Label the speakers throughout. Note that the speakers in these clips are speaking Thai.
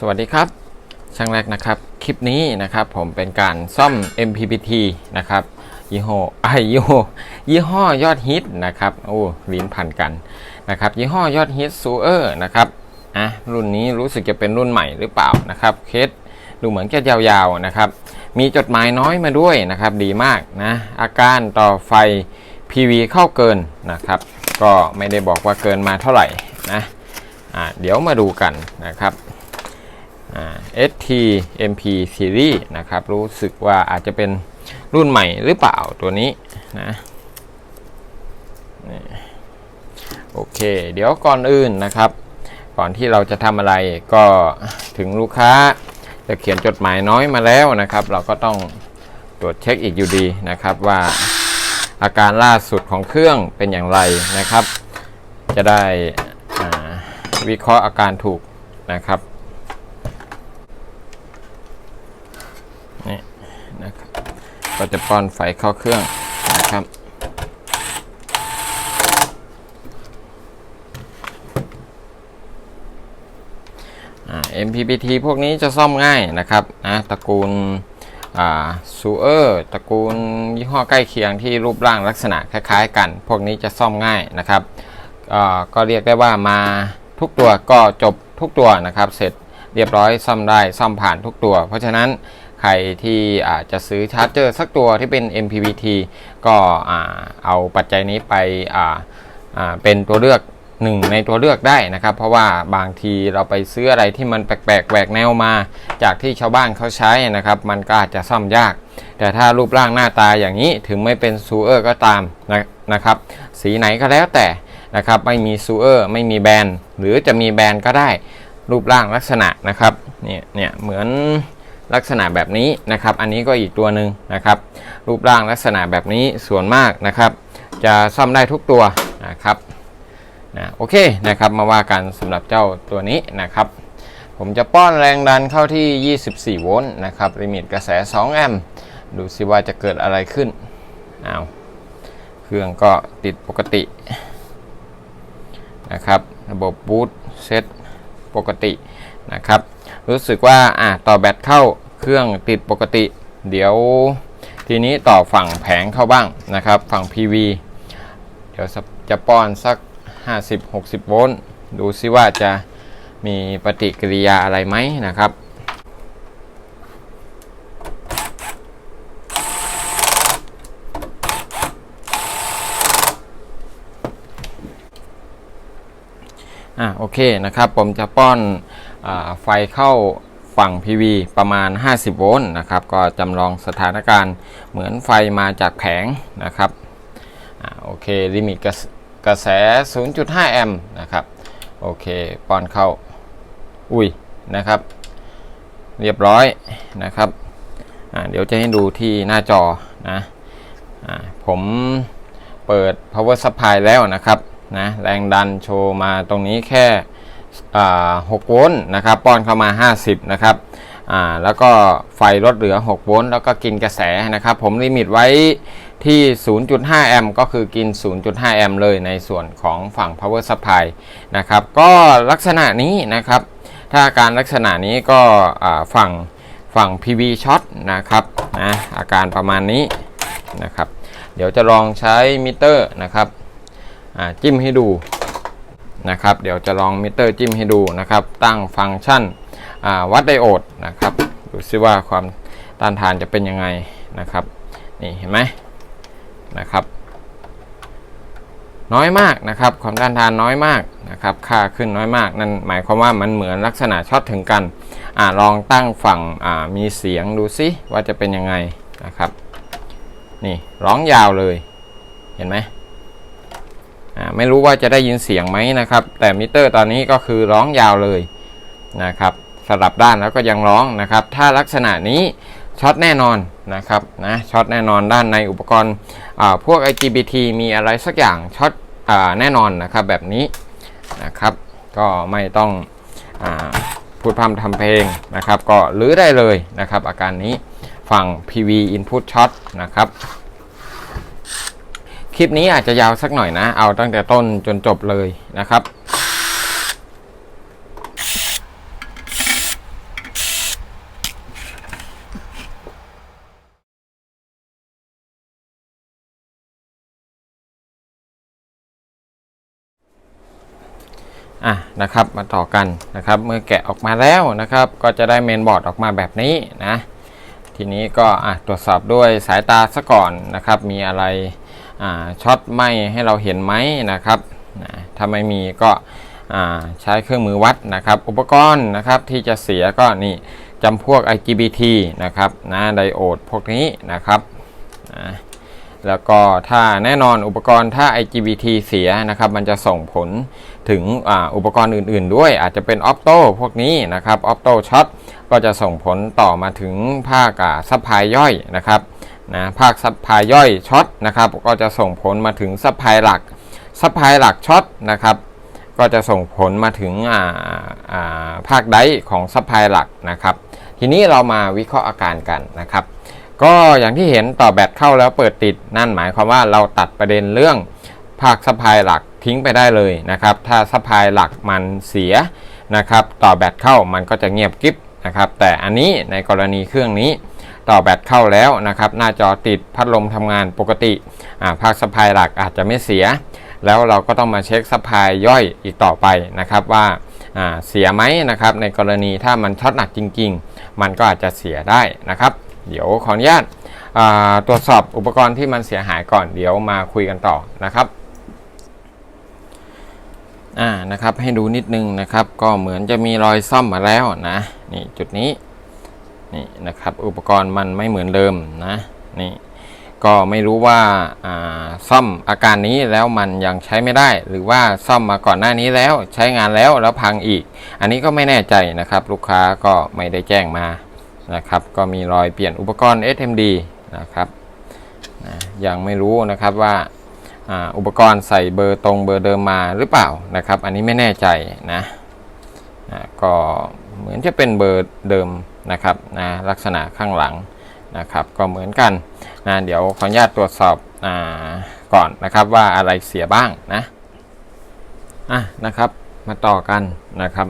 Speaker 1: สวัสดีครับ ช่างแรกนะครับ คลิปนี้นะครับผมเป็นการซ่อม MPPT นะครับยี่ห้อไอยี่ห้อยี่ห้อยอดฮิตนะครับโอ้ลิ้นพันกันนะครับยี่ห้อยอดฮิตซูเออร์นะครับอะรุ่นนี้รู้สึกจะเป็นรุ่นใหม่หรือเปล่านะครับเคสดูเหมือนแค่ยาวๆนะครับ มีจดหมายน้อยมาด้วยนะครับ ดีมากนะอาการต่อไฟ PV เข้าเกินนะครับ ก็ไม่ได้บอกว่าเกินมาเท่าไหร่นะอ่าเดี๋ยวมาดูกันนะครับ ST MP Series นะครับ รู้สึกว่าอาจจะเป็นรุ่นใหม่หรือเปล่าตัวนี้นะโอเค เดี๋ยวก่อนอื่นนะครับ ก่อนที่เราจะทำอะไรก็ถึงลูกค้าจะเขียนจดหมายน้อยมาแล้วนะครับ เราก็ต้องตรวจเช็คอีกอยู่ดีนะครับว่าอาการล่าสุดของเครื่องเป็นอย่างไรนะครับ จะได้วิเคราะห์อาการถูกนะครับ นี่นะครับ ก็จะป้อนไฟเข้าเครื่องนะครับอ่า MPPT พวกนี้จะซ่อมง่ายนะครับนะตระกูลซูเออร์ตระกูลยี่ห้อใกล้เคียงที่รูปร่างลักษณะคล้ายๆกัน พวกนี้จะซ่อมง่ายนะครับก็เรียกได้ว่ามาทุกตัวก็จบทุกตัวนะครับ เสร็จเรียบร้อยซ่อมได้ซ่อมผ่านทุกตัว เพราะฉะนั้น ใครที่อาจจะซื้อชาร์จเจอร์สักตัวที่เป็น MPPT ก็เอาปัจจัยนี้ไปเป็นตัวเลือกหนึ่งในตัวเลือกได้นะครับ เพราะว่าบางทีเราไปซื้ออะไรที่มันแปลกๆแหวกแนวมา จากที่ชาวบ้านเขาใช้นะครับ มันก็อาจจะซ่อมยาก แต่ถ้ารูปร่างหน้าตาอย่างนี้ถึงไม่เป็นซูเออร์ก็ตามนะนะครับ สีไหนก็แล้วแต่นะครับ ไม่มีซูเออร์ไม่มีแบรนด์หรือจะมีแบรนด์ก็ได้รูปร่างลักษณะนะครับเนี่ยเนี่ยเหมือน ลักษณะแบบนี้นะครับ อันนี้ก็อีกตัวหนึ่งนะครับ รูปร่างลักษณะแบบนี้ส่วนมากนะครับ จะซ่อมได้ทุกตัวนะครับนะโอเคนะครับมาว่ากันสำหรับเจ้าตัวนี้นะครับ ผมจะป้อนแรงดันเข้าที่ 24 โวลต์นะครับลิมิตกระแส 2 แอมป์ดูสิว่าจะเกิดอะไรขึ้นอ้าวเครื่องก็ติดปกตินะครับ ระบบบูตเซตปกตินะครับ รู้สึกว่าอะต่อแบตเข้าเครื่องติดปกติ เดี๋ยวทีนี้ต่อฝั่งแผงเข้าบ้างนะครับ ฝั่ง PV เดี๋ยวจะป้อนสัก 50-60 โวลต์ดูซิว่าจะมีปฏิกิริยาอะไรไหมนะครับอะโอเคนะครับผมจะป้อน ไฟเข้าฝั่ง PV ประมาณ 50 โวลต์นะครับ ก็จำลองสถานการณ์เหมือนไฟมาจากแผงนะครับอโอเคลิมิตกระแส 0.5 แอมป์นะครับ โอเคป้อนเข้า อุ้ยนะครับ เรียบร้อยนะครับเดี๋ยวจะให้ดูที่หน้าจอนะอ่าผมเปิด power supply แล้วนะครับนะแรงดันโชว์มาตรงนี้แค่ 6โวลต์นะครับป้อนเข้ามา 50 นะครับอ่าแล้วก็ไฟลดเหลือ 6 โวลต์แล้วก็กินกระแสนะครับ ผมลิมิตไว้ที่ 0.5 แอมป์ก็คือกิน 0.5 แอมป์เลยในส่วนของฝั่ง power supply นะครับ ก็ลักษณะนี้นะครับ ถ้าอาการลักษณะนี้ก็ฝั่งฝั่ง PV ช็อตนะครับนะอาการประมาณนี้นะครับ เดี๋ยวจะลองใช้มิเตอร์นะครับจิ้มให้ดู นะครับ เดี๋ยวจะลองมิเตอร์จิ้มให้ดูนะครับ ตั้งฟังก์ชันวัดไดโอดนะครับ ดูซิว่าความต้านทานจะเป็นยังไงนะครับ นี่เห็นไหมนะครับ น้อยมากนะครับ ความต้านทานน้อยมากนะครับ ค่าขึ้นน้อยมาก นั่นหมายความว่ามันเหมือนลักษณะช็อตถึงกันอลองตั้งฝั่งมีเสียงดูซิว่าจะเป็นยังไงนะครับ นี่ร้องยาวเลย เห็นไหม ไม่รู้ว่าจะได้ยินเสียงไหมนะครับ แต่มิเตอร์ตอนนี้ก็คือร้องยาวเลยนะครับสลับด้านแล้วก็ยังร้องนะครับ ถ้าลักษณะนี้ช็อตแน่นอนนะครับนะช็อตแน่นอนด้านในอุปกรณ์พวก IGBT มีอะไรสักอย่างช็อตอแน่นอนนะครับแบบนี้นะครับ ก็ไม่ต้องอพูดพร่ำทำเพลงนะครับ ก็รื้อได้เลยนะครับ อาการนี้ฝั่ง PV input shot นะครับ คลิปนี้อาจจะยาวสักหน่อยนะ เอาตั้งแต่ต้นจนจบเลยนะครับ อะนะครับมาต่อกันนะครับ เมื่อแกะออกมาแล้วนะครับ ก็จะได้เมนบอร์ดออกมาแบบนี้นะ ทีนี้ก็อะตรวจสอบด้วยสายตาซะก่อนนะครับ มีอะไร ช็อตไหมให้เราเห็นไหมนะครับถ้าไม่มีก็ใช้เครื่องมือวัดนะครับ อุปกรณ์นะครับที่จะเสียก็นี่จำพวก IGBT นะครับนะไดโอดพวกนี้นะครับนะแล้วก็ถ้าแน่นอนอุปกรณ์ถ้า IGBT เสียนะครับมันจะส่งผลถึงออุปกรณ์อื่นๆ ด้วยอาจจะเป็นออปโตพวกนี้นะครับออปโตช็อตก็จะส่งผลต่อมาถึงภาคซัพพลายย่อยนะครับ นะภาคซัพพลายย่อยช็อตนะครับก็จะส่งผลมาถึงซัพพลายหลักซัพพลายหลักช็อตนะครับก็จะส่งผลมาถึงภาคไดของซัพพลายหลักนะครับ ทีนี้เรามาวิเคราะห์อาการกันนะครับ ก็อย่างที่เห็นต่อแบตเข้าแล้วเปิดติดนั่นหมายความว่าเราตัดประเด็นเรื่องภาคซัพพลายหลักทิ้งไปได้เลยนะครับ ถ้าซัพพลายหลักมันเสียนะครับ ต่อแบตเข้ามันก็จะเงียบกิ๊บนะครับ แต่อันนี้ในกรณีเครื่องนี้ ต่อแบตเข้าแล้วนะครับหน้าจอติดพัดลมทำงานปกติภาคซัพายหลักอาจจะไม่เสีย แล้วเราก็ต้องมาเช็คซัพายย่อยอีกต่อไปนะครับว่าเสียไหมนะครับในกรณีถ้ามันช็อตหนักจริง ๆ มันก็อาจจะเสียได้นะครับ เดี๋ยวขออนุญาตตรวจสอบอุปกรณ์ที่มันเสียหายก่อนเดี๋ยวมาคุยกันต่อนะครับอ่านะครับให้ดูนิดนึงนะครับ ก็เหมือนจะมีรอยซ่อมมาแล้วนะนี่จุดนี้ นี่นะครับอุปกรณ์มันไม่เหมือนเดิมนะนี่ก็ไม่รู้ว่าซ่อมอาการนี้แล้วมันยังใช้ไม่ได้ หรือว่าซ่อมมาก่อนหน้านี้แล้วใช้งานแล้วแล้วพังอีก อันนี้ก็ไม่แน่ใจนะครับ ลูกค้าก็ไม่ได้แจ้งมานะครับ ก็มีรอยเปลี่ยนอุปกรณ์ SMD นะครับนะยังไม่รู้นะครับว่าอุปกรณ์ใส่เบอร์ตรงเบอร์เดิมมาหรือเปล่านะครับ อันนี้ไม่แน่ใจนะนะก็เหมือนจะเป็นเบอร์เดิม นะครับนะลักษณะข้างหลังนะครับก็เหมือนกันนะเดี๋ยวขออนุญาตตรวจสอบอก่อนนะครับว่าอะไรเสียบ้างนะอะนะครับมาต่อกันนะครับ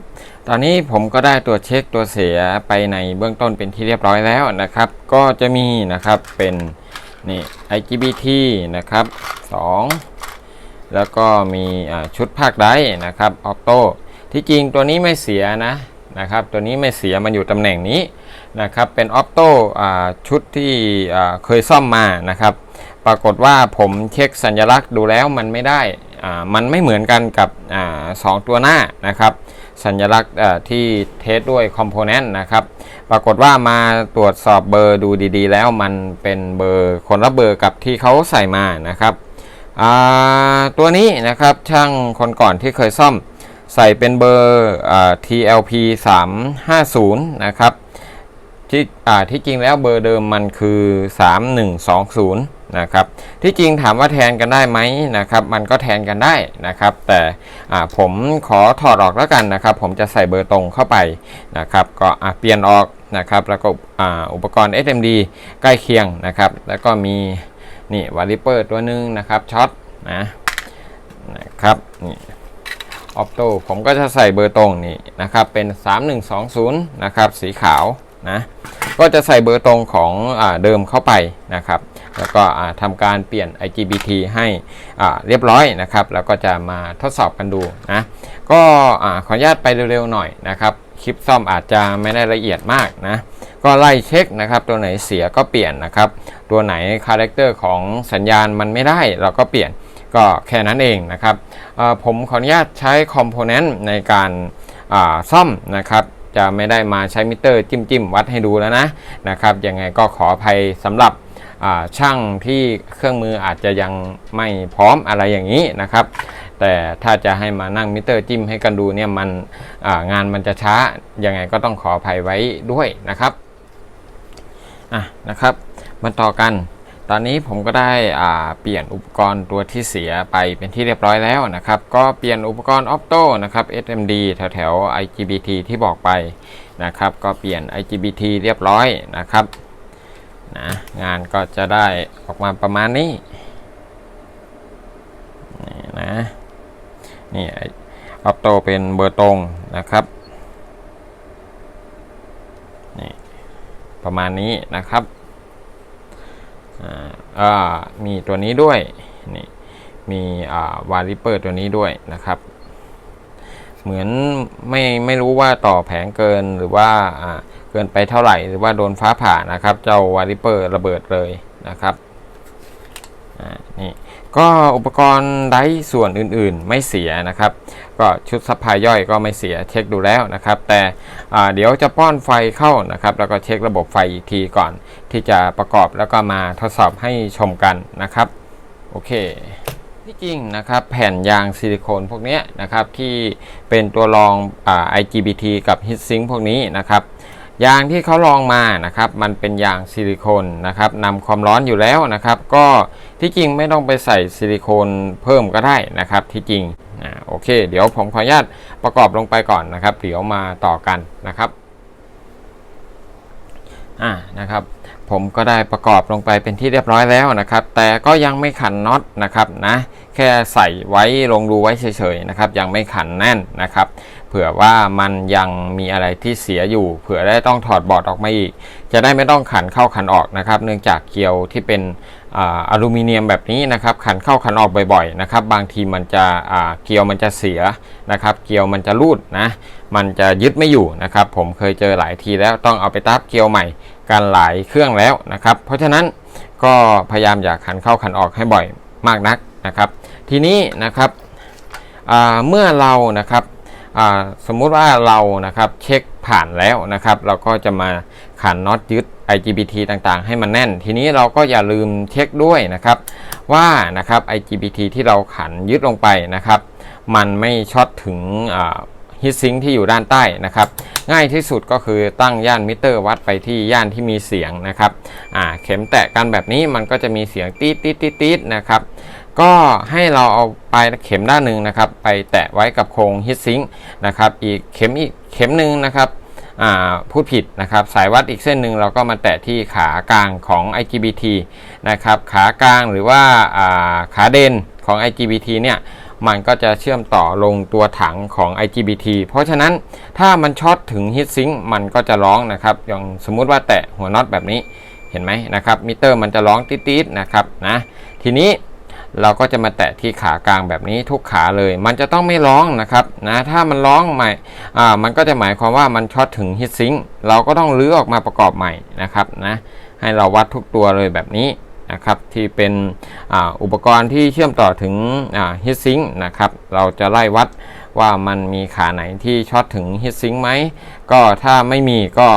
Speaker 1: ตอนนี้ผมก็ได้ตัวเช็คตัวเสียไปในเบื้องต้นเป็นที่เรียบร้อยแล้วนะครับ ก็จะมีนะครับเป็นนี่ IGBT นะครับ 2 แล้วก็มีชุดภาคได้นะครับออโต้ที่จริงตัวนี้ไม่เสียนะ นะครับ ตัวนี้ไม่เสียมันอยู่ตำแหน่งนี้นะครับ เป็นออโต้ชุดที่เคยซ่อมมานะครับ ปรากฏว่าผมเช็คสัญลักษณ์ดูแล้วมันไม่ได้มันไม่เหมือนกันกับอสองตัวหน้านะครับ สัญลักษณ์ที่เทสด้วยคอมโพเนนต์นะครับ ปรากฏว่ามาตรวจสอบเบอร์ดูดีๆ แล้วมันเป็นเบอร์คนละเบอร์กับที่เขาใส่มานะครับตัวนี้นะครับช่างคนก่อนที่เคยซ่อม ใส่เป็นเบอร์ TLP 350นะครับที่ที่จริงแล้วเบอร์เดิมมันคือ 3120นะครับที่จริงถามว่าแทนกันได้ไหมนะครับ มันก็แทนกันได้นะครับ แต่ผมขอถอดออกแล้วกันนะครับ ผมจะใส่เบอร์ตรงเข้าไปนะครับ ก็เปลี่ยนออกนะครับ แล้วก็อุปกรณ์ SMD ใกล้เคียงนะครับ แล้วก็มีนี่วาลิเปอร์ตัวนึงนะครับช็อตนะนะครับนี่ ออโตผมก็จะใส่เบอร์ตรงนี่นะครับเป็น 3120 นะครับสีขาวนะก็จะใส่เบอร์ตรงของอเดิมเข้าไปนะครับ แล้วก็ทำการเปลี่ยน IGBT ให้เรียบร้อยนะครับ แล้วก็จะมาทดสอบกันดูนะก็ขออนุญาตไปเร็วๆหน่อยนะครับ คลิปซ่อมอาจจะไม่ได้ละเอียดมากนะก็ไล่เช็คนะครับ ตัวไหนเสียก็เปลี่ยนนะครับ ตัวไหนคาแรคเตอร์ของสัญญาณมันไม่ได้เราก็เปลี่ยน ก็แค่นั้นเองนะครับผมขออนุญาตใช้คอมโพเนนต์ในการซ่อมนะครับจะไม่ได้มาใช้มิเตอร์จิ้มจิ้มวัดให้ดูแล้วนะนะครับยังไงก็ขออภัยสำหรับช่างที่เครื่องมืออาจจะยังไม่พร้อมอะไรอย่างนี้นะครับ แต่ถ้าจะให้มานั่งมิเตอร์จิ้มให้กันดูเนี่ยมันงานมันจะช้ายังไงก็ต้องขออภัยไว้ด้วยนะครับอะนะครับมาต่อกัน ตอนนี้ผมก็ได้เปลี่ยนอุปกรณ์ตัวที่เสียไปเป็นที่เรียบร้อยแล้วนะครับ ก็เปลี่ยนอุปกรณ์ออปโต้นะครับ SMD แถวแถว IGBT ที่บอกไปนะครับ ก็เปลี่ยน IGBT เรียบร้อยนะครับนะงานก็จะได้ออกมาประมาณนี้นี่นะนี่ออปโตเป็นเบอร์ตรงนะครับนี่ประมาณนี้นะครับ อ่ามีตัวนี้ด้วยนี่มีอ่าวาลิเปอร์ตัวนี้ด้วยนะครับ เหมือนไม่ไม่รู้ว่าต่อแผงเกินหรือว่าเกินไปเท่าไหร่ หรือว่าโดนฟ้าผ่านะครับ เจ้าวาลิเปอร์ระเบิดเลยนะครับ ก็อุปกรณ์ไร์ส่วนอื่นๆ ไม่เสียนะครับ ก็ชุดซัพพลายย่อยก็ไม่เสียเช็คดูแล้วนะครับ แต่เดี๋ยวจะป้อนไฟเข้านะครับ แล้วก็เช็คระบบไฟอีกทีก่อน ที่จะประกอบแล้วก็มาทดสอบให้ชมกันนะครับ โอเคที่จริงนะครับแผ่นยางซิลิโคนพวกนี้นะครับที่เป็นตัวรองอ IGBT กับ Heatsink พวกนี้นะครับ ยางที่เขาลองมานะครับมันเป็นยางซิลิโคนนะครับนำความร้อนอยู่แล้วนะครับ ก็ที่จริงไม่ต้องไปใส่ซิลิโคนเพิ่มก็ได้นะครับ ที่จริงอ่าโอเค เดี๋ยวผมขออนุญาตประกอบลงไปก่อนนะครับ เดี๋ยวมาต่อกันนะครับอ่านะครับ ผมก็ได้ประกอบลงไปเป็นที่เรียบร้อยแล้วนะครับ แต่ก็ยังไม่ขันน็อตนะครับนะแค่ใส่ไว้ลงรูไว้เฉยๆนะครับ ยังไม่ขันแน่นนะครับ เผื่อว่ามันยังมีอะไรที่เสียอยู่ เผื่อได้ต้องถอดบอร์ดออกมาอีก จะได้ไม่ต้องขันเข้าขันออกนะครับ เนื่องจากเกลียวที่เป็นออลูมิเนียมแบบนี้นะครับ ขันเข้าขันออกบ่อยๆนะครับ บางทีมันจะเกลียวมันจะเสียนะครับ เกลียวมันจะรูดนะ มันจะยึดไม่อยู่นะครับ ผมเคยเจอหลายทีแล้วต้องเอาไปตับเกลียวใหม่กันหลายเครื่องแล้วนะครับ เพราะฉะนั้นก็พยายามอย่าขันเข้าขันออกให้บ่อยมากนักนะครับ ทีนี้นะครับเมื่อเรานะครับ สมมุติว่าเรานะครับเช็คผ่านแล้วนะครับ เราก็จะมาขันน็อตยึด IGBT ต่างๆ ให้มันแน่น ทีนี้เราก็อย่าลืมเช็คด้วยนะครับ ว่านะครับ IGBT ที่เราขันยึดลงไปนะครับ มันไม่ช็อตถึงฮิตซิงที่อยู่ด้านใต้นะครับ ง่ายที่สุดก็คือตั้งย่านมิเตอร์วัดไปที่ย่านที่มีเสียงนะครับเข็มแตะกันแบบนี้มันก็จะมีเสียงตีดตีดตีดตีดนะครับ ก็ให้เราเอาปลายเข็มด้านหนึ่งนะครับ ไปแตะไว้กับโครงฮิตซิงนะครับ อีกเข็มอีกเข็มหนึ่งนะครับพูดผิดนะครับ สายวัดอีกเส้นหนึ่งเราก็มาแตะที่ขากลางของ IGBT นะครับ ขากลางหรือว่าาขาเด่นของ IGBT เนี่ยมันก็จะเชื่อมต่อลงตัวถังของ IGBT เพราะฉะนั้นถ้ามันช็อตถึงฮิตซิงมันก็จะร้องนะครับ อย่างสมมุติว่าแตะหัวน็อตแบบนี้เห็นไหมนะครับมิเตอร์มันจะร้องติ๊ดๆนะครับนะทีนี้ เราก็จะมาแตะที่ขากลางแบบนี้ทุกขาเลย มันจะต้องไม่ร้องนะครับนะถ้ามันร้องใหม่อ่ามันก็จะหมายความว่ามันช็อตถึงฮิตซิงเราก็ต้องรื้อออกมาประกอบใหม่นะครับนะให้เราวัดทุกตัวเลยแบบนี้นะครับที่เป็นอาอุปกรณ์ที่เชื่อมต่อถึงฮิตซิงนะครับเราจะไล่วัดว่ามันมีขาไหนที่ช็อตถึงฮิตซิงไหมก็ถ้าไม่มีก็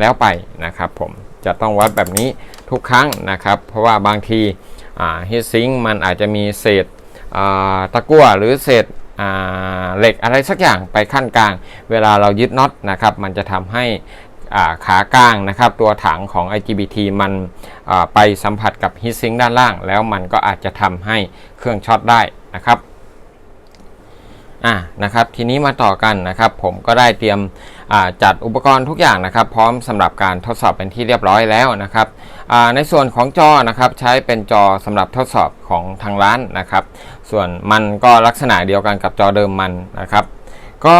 Speaker 1: แล้วไปนะครับผมจะต้องวัดแบบนี้ทุกครั้งนะครับ เพราะว่าบางที ฮิตซิงมันอาจจะมีเศษตะกั่วหรือเศษเหล็กอะไรสักอย่างไปขั้นกลาง เวลาเรายึดน็อตนะครับ มันจะทำให้าขากลางนะครับ ตัวถังของ IGBT มันไปสัมผัสกับฮีทซิงด้านล่าง แล้วมันก็อาจจะทำให้เครื่องช็อตได้นะครับ อ่านะครับทีนี้มาต่อกันนะครับผมก็ได้เตรียมจัดอุปกรณ์ทุกอย่างนะครับ พร้อมสำหรับการทดสอบเป็นที่เรียบร้อยแล้วนะครับในส่วนของจอนะครับใช้เป็นจอสำหรับทดสอบของทางร้านนะครับ ส่วนมันก็ลักษณะเดียวกันกับจอเดิมมันนะครับ ก็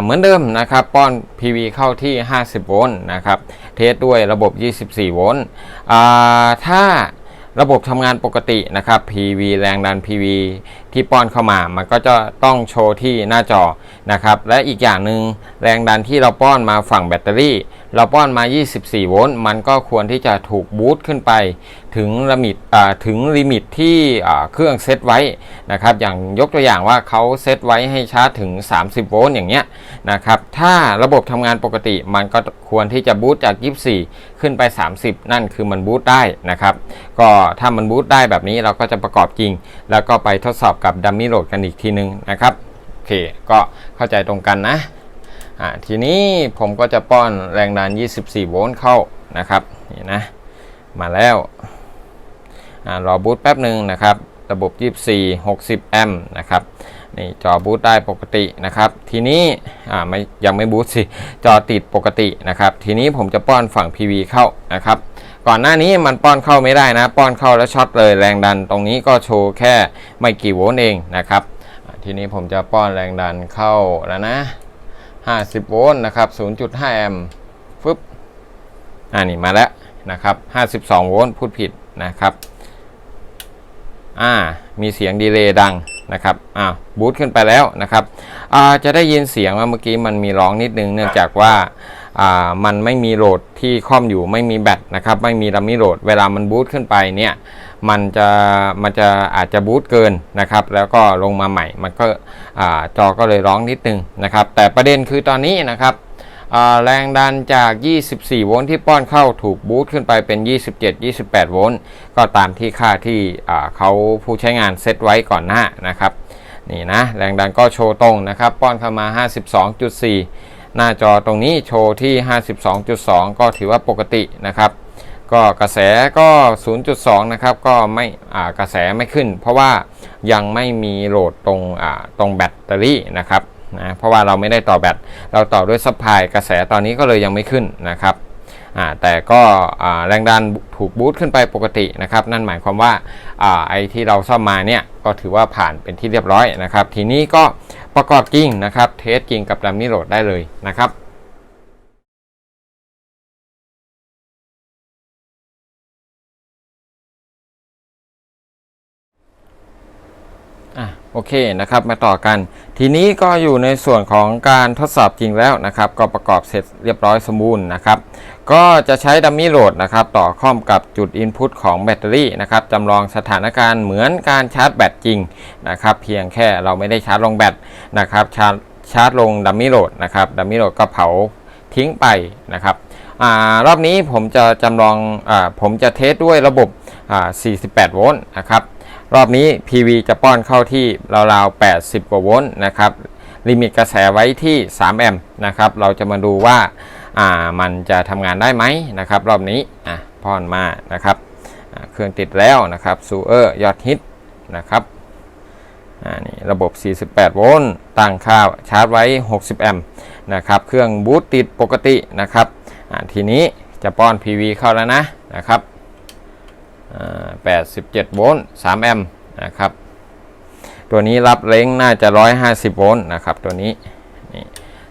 Speaker 1: เหมือนเดิมนะครับ ป้อน PV เข้าที่ 50 โวลต์นะครับ เทสด้วยระบบ 24 โวลต์ถ้า ระบบทำงานปกตินะครับ PV แรงดัน PV ที่ป้อนเข้ามา มันก็จะต้องโชว์ที่หน้าจอนะครับ และอีกอย่างหนึ่งแรงดันที่เราป้อนมาฝั่งแบตเตอรี่ เราป้อนมา 24 โวลต์ มันก็ควรที่จะถูกบูตขึ้นไปถึงลิมิตถึงลิมิตที่เครื่องเซตไว้นะครับ อย่างยกตัวอย่างว่าเขาเซตไว้ให้ชาร์จถึง 30 โวลต์อย่างเงี้ยนะครับ ถ้าระบบทำงานปกติมันก็ควรที่จะบูตจาก 24 ขึ้นไป 30 นั่นคือมันบูตได้นะครับ ก็ถ้ามันบูตได้แบบนี้เราก็จะประกอบจริง แล้วก็ไปทดสอบกับดัมมี่โหลดกันอีกทีนึงนะครับ โอเค ก็เข้าใจตรงกันนะ อ่าทีนี้ผมก็จะป้อนแรงดัน 24 โวลต์เข้านะครับนี่นะมาแล้วอ่ารอบูตแป๊บหนึ่งนะครับ ระบบ 24 60 แอมป์นะครับนี่จอบูตได้ปกตินะครับ ทีนี้อ่าไม่ยังไม่บูตสิ จอติดปกตินะครับ ทีนี้ผมจะป้อนฝั่ง PV เข้านะครับ ก่อนหน้านี้มันป้อนเข้าไม่ได้นะ ป้อนเข้าแล้วช็อตเลยแรงดันตรงนี้ก็โชว์แค่ไม่กี่โวลต์เองนะครับ ทีนี้ผมจะป้อนแรงดันเข้าแล้วนะ 50 โวลต์นะครับ 0.5 แอมป์ฟึบอ่านี่มาแล้วนะครับ 52 โวลต์พูดผิดนะครับ อ่า มีเสียงดีเลย์ดังนะครับอ่าบูตขึ้นไปแล้วนะครับอ่าจะได้ยินเสียงว่าเมื่อกี้มันมีร้องนิดนึงเนื่องจากว่าอ่ามันไม่มีโหลดที่คล่อมอยู่ไม่มีแบตนะครับไม่มีดัมมี่โหลด เวลามันบูตขึ้นไปเนี่ยมันจะมันจะอาจจะบูตเกินนะครับแล้วก็ลงมาใหม่มันก็อ่าจอก็เลยร้องนิดนึงนะครับแต่ประเด็นคือตอนนี้นะครับ แรงดันจาก 24 โวลต์ที่ป้อนเข้าถูกบูตขึ้นไปเป็น 27 28 โวลต์ก็ตามที่ค่าที่เขาผู้ใช้งานเซตไว้ก่อนหน้านะครับนี่นะแรงดันก็โชว์ตรงนะครับ ป้อนเข้ามา 52.4 หน้าจอตรงนี้โชว์ที่ 52.2 ก็ถือว่าปกตินะครับ ก็กระแสก็ 0.2 นะครับ ก็ไม่กระแสไม่ขึ้น เพราะว่ายังไม่มีโหลดตรงตรงแบตเตอรี่นะครับ นะเพราะว่าเราไม่ได้ต่อแบตเราต่อด้วยซัพพลายกระแสตอนนี้ก็เลยยังไม่ขึ้นนะครับแต่ก็แรงดันถูกบูตขึ้นไปปกตินะครับ นั่นหมายความว่าอไอที่เราซ่อมมาเนี่ยก็ถือว่าผ่านเป็นที่เรียบร้อยนะครับ ทีนี้ก็ประกอบจริงนะครับ เทสจริงกับดัมมี่โหลดได้เลยนะครับ โอเคนะครับมาต่อกัน ทีนี้ก็อยู่ในส่วนของการทดสอบจริงแล้วนะครับ ก็ประกอบเสร็จเรียบร้อยสมบูรณ์นะครับก็จะใช้ดัมมี่โหลดนะครับต่อข้อมกับจุด Input ของแบตเตอรี่นะครับจำลองสถานการณ์เหมือนการชาร์จแบตจริงนะครับเพียงแค่เราไม่ได้ชาร์จลงแบตนะครับชาร์จชาร์จลงดัมมี่โหลดนะครับดัมมี่โหลดก็เผาทิ้งไปนะครับอรอบนี้ผมจะจำลองอผมจะเทสด้วยระบบ 48 โวลต์นะครับ รอบนี้ PV จะป้อนเข้าที่ราวๆ 80 กว่าโวลต์นะครับ ลิมิตกระแสไว้ที่ 3 แอมป์นะครับ เราจะมาดูว่าอ่ามันจะทำงานได้ไหมนะครับ รอบนี้อะป้อนมานะครับเครื่องติดแล้วนะครับซูเออร์ยอดฮิตนะครับอ่านี่ระบบ 48 โวลต์ ตั้งค่าชาร์จไว้ 60 แอมป์นะครับ เครื่องบูตติดปกตินะครับอ่าทีนี้จะป้อน PV เข้าแล้วนะนะครับ 87 โวลต์ 3 แอมป์นะครับ ตัวนี้รับเล้งน่าจะ 150 โวลต์นะครับตัวนี้นี่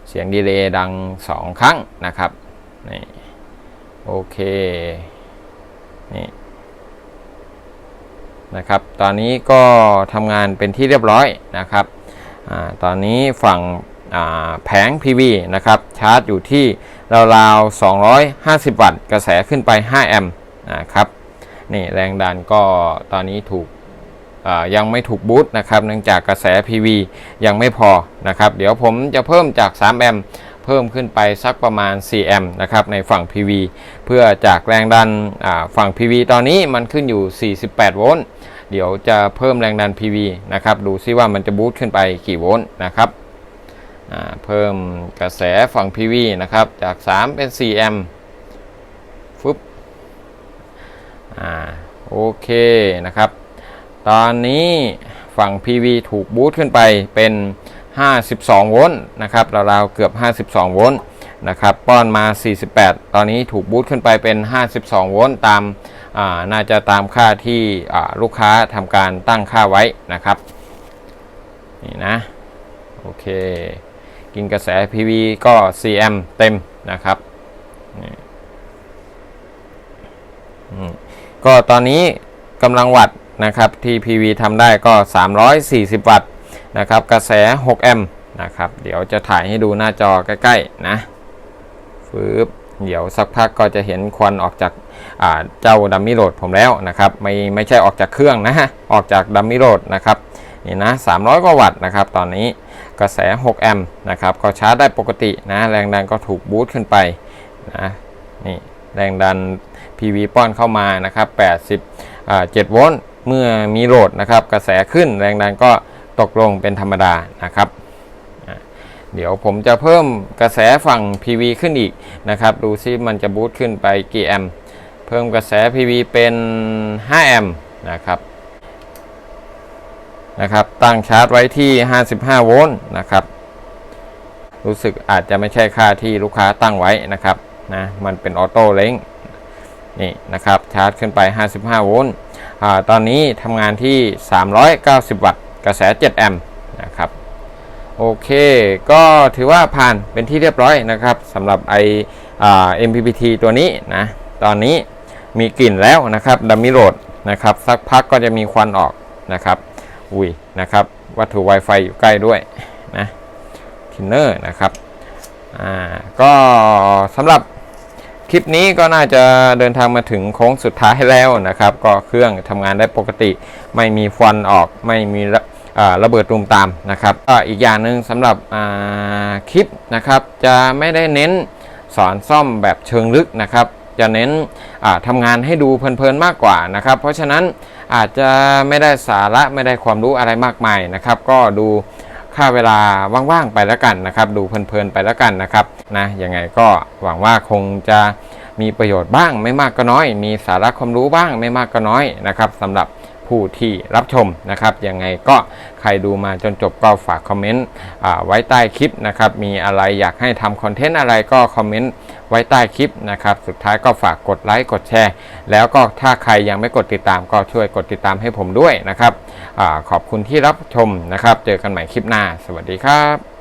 Speaker 1: เสียงดีเลย์ดัง 2 ครั้งนะครับนี่โอเคนี่นะครับ ตอนนี้ก็ทำงานเป็นที่เรียบร้อยนะครับอตอนนี้ฝั่งแผง PV นะครับ ชาร์จอยู่ที่ราวๆ 250 วัตต์ กระแสขึ้นไป 5 แอมป์นะครับ นี่แรงดันก็ตอนนี้ถูกยังไม่ถูกบูตนะครับเนื่องจากกระแส PV ยังไม่พอนะครับ เดี๋ยวผมจะเพิ่มจาก 3 แอมเพิ่มขึ้นไปสักประมาณ 4 แอมนะครับในฝั่ง PV เพื่อจากแรงดันฝั่ง PV ตอนนี้มันขึ้นอยู่ 48 โวลต์เดี๋ยวจะเพิ่มแรงดัน PV นะครับดูซิว่ามันจะบูตขึ้นไปกี่โวลต์นะครับเพิ่มกระแสฝั่ง PV นะครับจาก 3 เป็น 4 แอมป์ฟึบ อ่าโอเคนะครับ ตอนนี้ฝั่ง PV ถูกบูตขึ้นไปเป็น 52 โวลต์นะครับราวๆเกือบ 52 โวลต์นะครับป้อนมา 48 ตอนนี้ถูกบูตขึ้นไปเป็น 52 โวลต์ตามอ่าน่าจะตามค่าที่อ่าลูกค้าทำการตั้งค่าไว้นะครับนี่นะโอเค กินกระแส PV ก็ 4 แอมป์เต็มนะครับนี่อืม ก็ตอนนี้กำลังวัตต์นะครับที่ PV ทำได้ก็ 340 วัตต์นะครับกระแส 6 แอมป์นะครับเดี๋ยวจะถ่ายให้ดูหน้าจอใกล้ๆนะฟืบเดี๋ยวสักพักก็จะเห็นควันออกจากเจ้าดัมมี่โหลดผมแล้วนะครับไม่ไม่ใช่ออกจากเครื่องนะฮะออกจากดัมมี่โหลดนะครับนี่นะ 300 กว่าวัตต์นะครับตอนนี้กระแส 6 แอมป์นะครับก็ชาร์จได้ปกตินะแรงดันก็ถูกบูตขึ้นไปนะนี่แรงดัน PV ป้อนเข้ามานะครับ87โวลต์เมื่อมีโหลดนะครับกระแสขึ้นแรงดันก็ตกลงเป็นธรรมดานะครับ เดี๋ยวผมจะเพิ่มกระแสฝั่ง PV ขึ้นอีกนะครับ ดูซิมันจะบูตขึ้นไปกี่แอมป์เพิ่มกระแส PV เป็น 5 แอมป์นะครับนะครับตั้งชาร์จไว้ที่ 55 โวลต์นะครับ รู้สึกอาจจะไม่ใช่ค่าที่ลูกค้าตั้งไว้นะครับนะมันเป็นออโต้เล้ง นี่นะครับชาร์จขึ้นไป 55 โวลต์ตอนนี้ทำงานที่ 390 วัตต์ กระแส 7 แอมป์นะครับโอเค ก็ถือว่าผ่านเป็นที่เรียบร้อยนะครับสำหรับไออ่า MPPT ตัวนี้นะตอนนี้มีกลิ่นแล้วนะครับดัมมิโหลดนะครับสักพักก็จะมีควันออกนะครับอุ้ยนะครับวัตถุ Wi-Fi อยู่ใกล้ด้วยนะทินเนอร์นะครับอ่าก็สำหรับ คลิปนี้ก็น่าจะเดินทางมาถึงโค้งสุดท้ายแล้วนะครับ ก็เครื่องทำงานได้ปกติ ไม่มีควันออกไม่มีระระเบิดตูมตามนะครับอีกอย่างหนึ่งสำหรับคลิปนะครับ จะไม่ได้เน้นสอนซ่อมแบบเชิงลึกนะครับ จะเน้นอ่าทำงานให้ดูเพลินๆมากกว่านะครับ เพราะฉะนั้นอาจจะไม่ได้สาระไม่ได้ความรู้อะไรมากมายนะครับ ก็ดู ค่าเวลาว่างๆไปแล้วกันนะครับ ดูเพลินๆไปแล้วกันนะครับนะยังไงก็หวังว่าคงจะมีประโยชน์บ้างไม่มากก็น้อย มีสาระความรู้บ้างไม่มากก็น้อยนะครับสำหรับ ผู้ที่รับชมนะครับยังไงก็ใครดูมาจนจบก็ฝากคอมเมนต์ไว้ใต้คลิปนะครับมีอะไรอยากให้ทำคอนเทนต์อะไรก็คอมเมนต์ไว้ใต้คลิปนะครับสุดท้ายก็ฝากกดไลค์กดแชร์ แล้วก็ถ้าใครยังไม่กดติดตามก็ช่วยกดติดตามให้ผมด้วยนะครับอขอบคุณที่รับชมนะครับ เจอกันใหม่คลิปหน้า สวัสดีครับ